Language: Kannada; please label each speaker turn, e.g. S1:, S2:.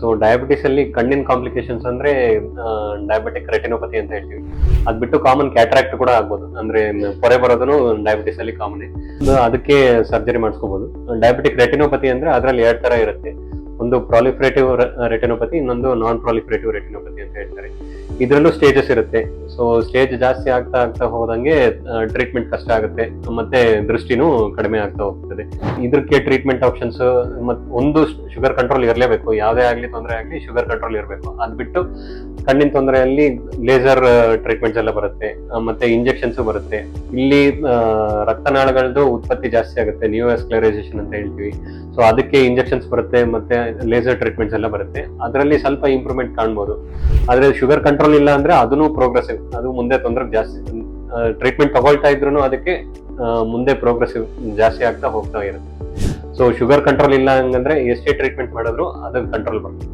S1: ಸೊ ಡಯಾಬಿಟಿಸ್ ಅಲ್ಲಿ ಕಣ್ಣಿನ ಕಾಂಪ್ಲಿಕೇಶನ್ಸ್ ಅಂದ್ರೆ ಡಯಾಬಿಟಿಕ್ ರೆಟಿನೋಪತಿ ಅಂತ ಹೇಳ್ತೀವಿ. ಅದ್ ಬಿಟ್ಟು ಕಾಮನ್ ಕ್ಯಾಟ್ರಾಕ್ಟ್ ಕೂಡ ಆಗ್ಬೋದು. ಅಂದ್ರೆ ಪೊರೆ ಬರೋದನ್ನು ಡಯಾಬಿಟಿಸ್ ಅಲ್ಲಿ ಕಾಮನ್ ಅದಕ್ಕೆ ಸರ್ಜರಿ ಮಾಡಿಸ್ಕೋಬಹುದು ಡಯಾಬಿಟಿಕ್ ರೆಟಿನೋಪತಿ ಅಂದ್ರೆ ಅದರಲ್ಲಿ ಎರಡ್ ತರ ಇರುತ್ತೆ. ಒಂದು ಪ್ರಾಲಿಫ್ರೇಟಿವ್ ರೆಟಿನೋಪತಿ ಇನ್ನೊಂದು ನಾನ್ ಪ್ರಾಲಿಫ್ರೇಟಿವ್ ರೆಟಿನೋಪತಿ ಅಂತ ಹೇಳ್ತಾರೆ. ಇದರಲ್ಲೂ ಸ್ಟೇಜಸ್ ಇರುತ್ತೆ. ಸೊ ಸ್ಟೇಜ್ ಜಾಸ್ತಿ ಆಗ್ತಾ ಆಗ್ತಾ ಹೋದಂಗೆ ಟ್ರೀಟ್ಮೆಂಟ್ ಕಷ್ಟ ಆಗುತ್ತೆ. ಮತ್ತೆ ದೃಷ್ಟಿನೂ ಕಡಿಮೆ ಆಗ್ತಾ ಹೋಗ್ತದೆ. ಇದಕ್ಕೆ ಟ್ರೀಟ್ಮೆಂಟ್ ಆಪ್ಷನ್ಸ್ ಮತ್ತೆ ಒಂದು ಶುಗರ್ ಕಂಟ್ರೋಲ್ ಇರಲೇಬೇಕು. ಯಾವುದೇ ಆಗಲಿ ತೊಂದರೆ ಆಗಲಿ ಶುಗರ್ ಕಂಟ್ರೋಲ್ ಇರಬೇಕು. ಅದ್ ಬಿಟ್ಟು ಕಣ್ಣಿನ ತೊಂದರೆಯಲ್ಲಿ ಲೇಸರ್ ಟ್ರೀಟ್ಮೆಂಟ್ಸ್ ಎಲ್ಲ ಬರುತ್ತೆ. ಮತ್ತೆ ಇಂಜೆಕ್ಷನ್ಸ್ ಬರುತ್ತೆ. ಇಲ್ಲಿ ರಕ್ತನಾಳಗಳದ್ದು ಉತ್ಪತ್ತಿ ಜಾಸ್ತಿ ಆಗುತ್ತೆ. ನ್ಯೂ ಅಂತ ಹೇಳ್ತೀವಿ. ಸೊ ಅದಕ್ಕೆ ಇಂಜೆಕ್ಷನ್ಸ್ ಬರುತ್ತೆ, ಮತ್ತೆ ಲೇಸರ್ ಟ್ರೀಟ್ಮೆಂಟ್ಸ್ ಎಲ್ಲ ಬರುತ್ತೆ. ಅದರಲ್ಲಿ ಸ್ವಲ್ಪ ಇಂಪ್ರೂವ್ಮೆಂಟ್ ಕಾಣ್ಬೋದು. ಆದ್ರೆ ಶುಗರ್ ಕಂಟ್ರೋಲ್ ಇಲ್ಲ ಅಂದ್ರೆ ಅದನ್ನು ಪ್ರೋಗ್ರೆಸಿವ್ ಅದು ಮುಂದೆ ತೊಂದರೆ ಜಾಸ್ತಿ ಟ್ರೀಟ್ಮೆಂಟ್ ತಗೊಳ್ತಾ ಇದ್ರು ಅದಕ್ಕೆ ಮುಂದೆ ಪ್ರೋಗ್ರೆಸಿವ್ ಜಾಸ್ತಿ ಆಗ್ತಾ ಹೋಗ್ತಾ ಇರುತ್ತೆ. ಸೊ ಶುಗರ್ ಕಂಟ್ರೋಲ್ ಇಲ್ಲ ಹಂಗಂದ್ರೆ, ಎಷ್ಟೇ ಟ್ರೀಟ್ಮೆಂಟ್ ಮಾಡಿದ್ರು ಅದಕ್ಕೆ ಕಂಟ್ರೋಲ್ ಬರುತ್ತೆ.